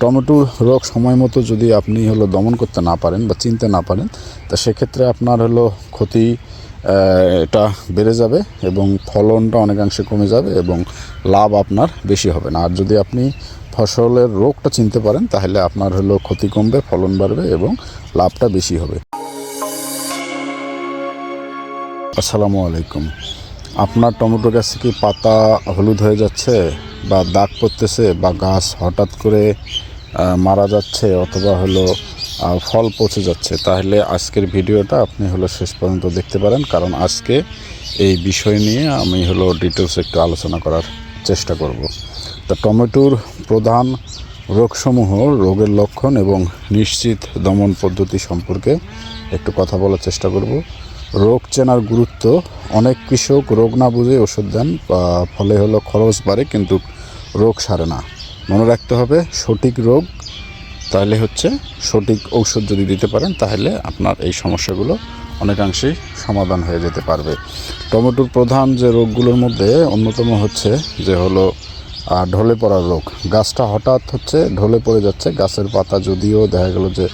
টমেটোর রোগ সময় মতো যদি আপনি হলো দমন করতে না পারেন বা চিনতে না পারেন, তা সেক্ষেত্রে আপনার হলো ক্ষতি এটা বেড়ে যাবে এবং ফলনটা অনেকাংশে কমে যাবে এবং লাভ আপনার বেশি হবে না। আর যদি আপনি ফসলের রোগটা চিনতে পারেন, তাহলে আপনার হলো ক্ষতি কমবে, ফলন বাড়বে এবং লাভটা বেশি হবে। আসসালামু আলাইকুম। আপনার টমেটো গাছে কি পাতা হলুদ হয়ে যাচ্ছে বা দাগ পড়তেছে বা গাছ হঠাৎ করে মারা যাচ্ছে অথবা হলো ফল পচে যাচ্ছে, তাহলে আজকের ভিডিওটা আপনি হলো শেষ পর্যন্ত দেখতে পারেন, কারণ আজকে এই বিষয় নিয়ে আমি হলো ডিটেলস একটু আলোচনা করার চেষ্টা করব। তো টমেটোর প্রধান রোগসমূহ, রোগের লক্ষণ এবং নিশ্চিত দমন পদ্ধতি সম্পর্কে একটু কথা বলার চেষ্টা করব। রোগ চেনার গুরুত্ব, অনেক কৃষক রোগ না বুঝে ওষুধ দেন ফলে হলো খরচ বাড়ে, কিন্তু রোগ সারে না। মনে রাখতে হবে, সঠিক রোগ, তাহলে হচ্ছে সঠিক ঔষধ যদি দিতে পারেন, তাহলে আপনার এই সমস্যাগুলো অনেকাংশেই সমাধান হয়ে যেতে পারবে। টমেটোর প্রধান যে রোগগুলোর মধ্যে অন্যতম হচ্ছে যে হলো ঢলে পড়ার রোগ। গাছটা হঠাৎ হচ্ছে ঢলে পড়ে যাচ্ছে, গাছের পাতা যদিও দেখা গেল যে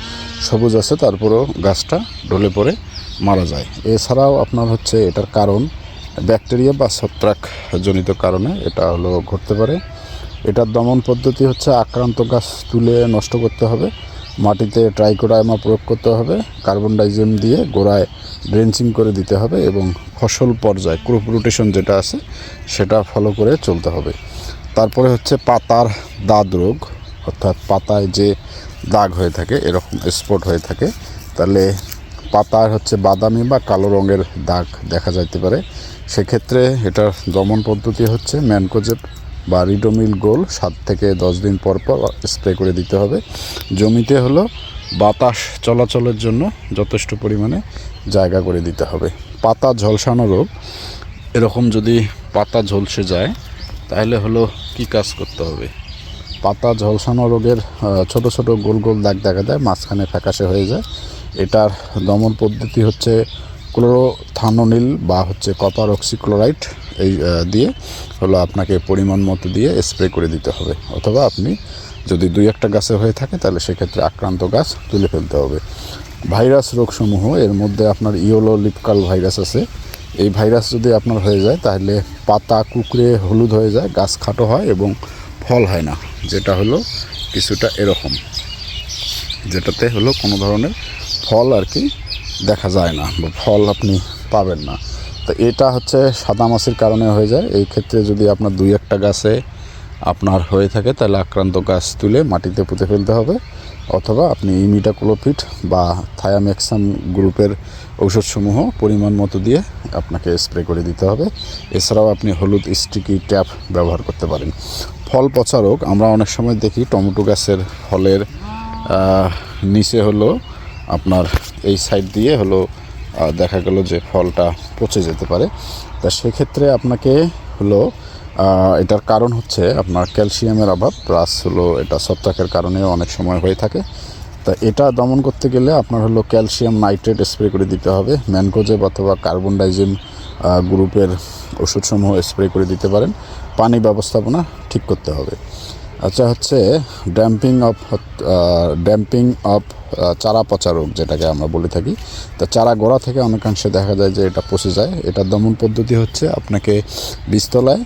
সবুজ আছে, তারপরেও গাছটা ঢলে পড়ে মারা যায়। এছাড়াও আপনার হচ্ছে এটার কারণ, ব্যাকটেরিয়া বা ছত্রাক জনিত কারণে এটা হলো ঘটতে পারে। এটার দমন পদ্ধতি হচ্ছে আক্রান্ত গাছ তুলে নষ্ট করতে হবে। মাটিতে ট্রাইকোডাইমা প্রয়োগ করতে হবে, কার্বন ডাইজিয়াম দিয়ে গোড়ায় ড্রেঞ্চিং করে দিতে হবে এবং ফসল পর্যায়ে, ক্রপ রোটেশন যেটা আছে সেটা ফলো করে চলতে হবে। তারপরে হচ্ছে পাতার দাদ রোগ, অর্থাৎ পাতায় যে দাগ হয়ে থাকে, এরকম স্পট হয়ে থাকে, তাহলে পাতার হচ্ছে বাদামি বা কালো রঙের দাগ দেখা যাইতে পারে। সেক্ষেত্রে এটার দমন পদ্ধতি হচ্ছে ম্যানকোজেব বা রিডোমিল গোল, সাত থেকে দশ দিন পর পর স্প্রে করে দিতে হবে। জমিতে হলো বাতাস চলাচলের জন্য যথেষ্ট পরিমাণে জায়গা করে দিতে হবে। পাতা ঝলসানো রোগ, এরকম যদি পাতা ঝলসে যায়, তাহলে হলো কি কাজ করতে হবে? পাতা ঝলসানো রোগের ছোট ছোট গোল গোল দাগ দেখা যায় মাঝখানে ফ্যাকাশে হয়ে যায়। এটার দমন পদ্ধতি হচ্ছে ক্লোরোথানোনিল বা হচ্ছে কপার অক্সিক্লোরাইড এই দিয়ে হলো আপনাকে পরিমাণ মতো দিয়ে স্প্রে করে দিতে হবে। অথবা আপনি যদি দুই একটা গাছে হয়ে থাকে, তাহলে সেক্ষেত্রে আক্রান্ত গাছ তুলে ফেলতে হবে। ভাইরাস রোগসমূহ, এর মধ্যে আপনার ইয়োলো লিপকাল ভাইরাস আছে। এই ভাইরাস যদি আপনার হয়ে যায়, তাহলে পাতা, কুকড়ে, হলুদ হয়ে যায়, গাছ খাটো হয় এবং ফল হয় না, যেটা হলো কিছুটা এরকম, যেটাতে হলো কোনো ধরনের ফল আর কি দেখা যায় না বা ফল আপনি পাবেন না। তো এটা হচ্ছে সাদা মাছির কারণে হয়ে যায়। এই ক্ষেত্রে যদি আপনার দুই একটা গাছে আপনার হয়ে থাকে, তাহলে আক্রান্ত গাছ তুলে মাটিতে পুঁতে ফেলতে হবে। অথবা আপনি ইমিটাক্লোপিড বা থায়ামেক্সাম গ্রুপের ঔষধসমূহ পরিমাণ মতো দিয়ে আপনাকে স্প্রে করে দিতে হবে। এছাড়াও আপনি হলুদ স্টিকি ট্যাপ ব্যবহার করতে পারেন। ফল পচা রোগ, আমরা অনেক সময় দেখি টমেটো গাছের ফলের নিচে হলো আপনার এই সাইড দিয়ে হলো দেখা গেল যে ফলটা পচে যেতে পারে। তা সেক্ষেত্রে আপনাকে হলো এটার কারণ হচ্ছে আপনার ক্যালসিয়ামের অভাব, প্লাস হলো এটা ছত্রাকের কারণেও অনেক সময় হয়ে থাকে। তা এটা দমন করতে গেলে আপনার হলো ক্যালসিয়াম নাইট্রেট স্প্রে করে দিতে হবে। ম্যানকোজেব অথবা কার্বন ডাইজিম গ্রুপের ওষুধসমূহ স্প্রে করে দিতে পারেন। পানি ব্যবস্থাপনা ঠিক করতে হবে। আচ্ছা হচ্ছে ড্যাম্পিং অফ ড্যাম্পিং অফ চারা পচা রোগ যেটাকে আমরা বলে থাকি। তা চারা গোড়া থেকে অনেকাংশে দেখা যায় যে এটা পচে যায়। এটা দমন পদ্ধতি হচ্ছে আপনাকে বীজতলায়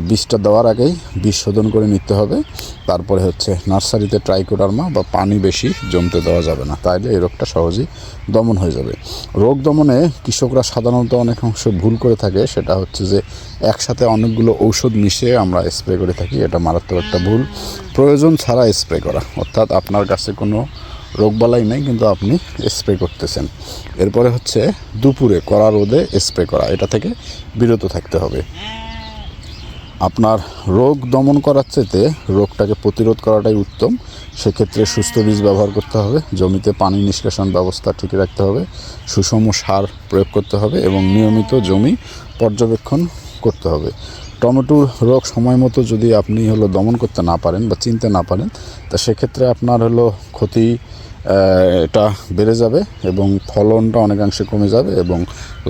বীজটা দেওয়ার আগেই বীজ শোধন করে নিতে হবে। তারপরে হচ্ছে নার্সারিতে ট্রাইকোডার্মা বা পানি বেশি জমতে দেওয়া যাবে না। তাইলে এই রোগটা সহজেই দমন হয়ে যাবে। রোগ দমনে কৃষকরা সাধারণত অনেক অংশ ভুল করে থাকে। সেটা হচ্ছে যে একসাথে অনেকগুলো ঔষধ মিশিয়ে আমরা স্প্রে করে থাকি। এটা মারাত্মক একটা ভুল। প্রয়োজন ছাড়া স্প্রে করা। অর্থাৎ আপনার কাছে কোনো রোগবালাই নেই, কিন্তু আপনি স্প্রে করতেছেন। এরপরে হচ্ছে দুপুরে কড়া রোদে স্প্রে করা। এটা থেকে বিরত থাকতে হবে। আপনার রোগ দমন করার চেতে রোগটাকে প্রতিরোধ করাটাই উত্তম। সেক্ষেত্রে সুস্থ বীজ ব্যবহার করতে হবে, জমিতে পানি নিষ্কাশন ব্যবস্থা ঠিক রাখতে হবে, সুষম সার প্রয়োগ করতে হবে এবং নিয়মিত জমি পর্যবেক্ষণ করতে হবে। টমেটোর রোগ সময় মতো যদি আপনি হলো দমন করতে না পারেন বা চিনতে না পারেন, তা সেক্ষেত্রে আপনার হলো ক্ষতি এটা বেড়ে যাবে এবং ফলনটা অনেকাংশে কমে যাবে এবং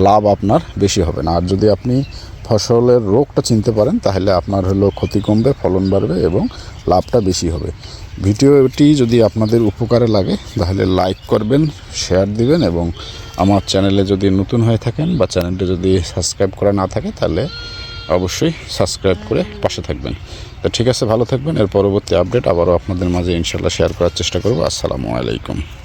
লাভ আপনার বেশি হবে না। আর যদি আপনি ফসলের রোগটা চিনতে পারেন, তাহলে আপনার হলো ক্ষতি কমবে, ফলন বাড়বে এবং লাভটা বেশি হবে। ভিডিওটি যদি আপনাদের উপকারে লাগে, তাহলে লাইক করবেন, শেয়ার দিবেন এবং আমার চ্যানেলে যদি নতুন হয়ে থাকেন বা চ্যানেলটি যদি সাবস্ক্রাইব করা না থাকে, তাহলে অবশ্যই সাবস্ক্রাইব করে পাশে থাকবেন। তো ঠিক আছে, ভালো থাকবেন। এর পরবর্তী আপডেট আবারও আপনাদের মাঝে ইনশাল্লাহ শেয়ার করার চেষ্টা করব। আসসালামু আলাইকুম।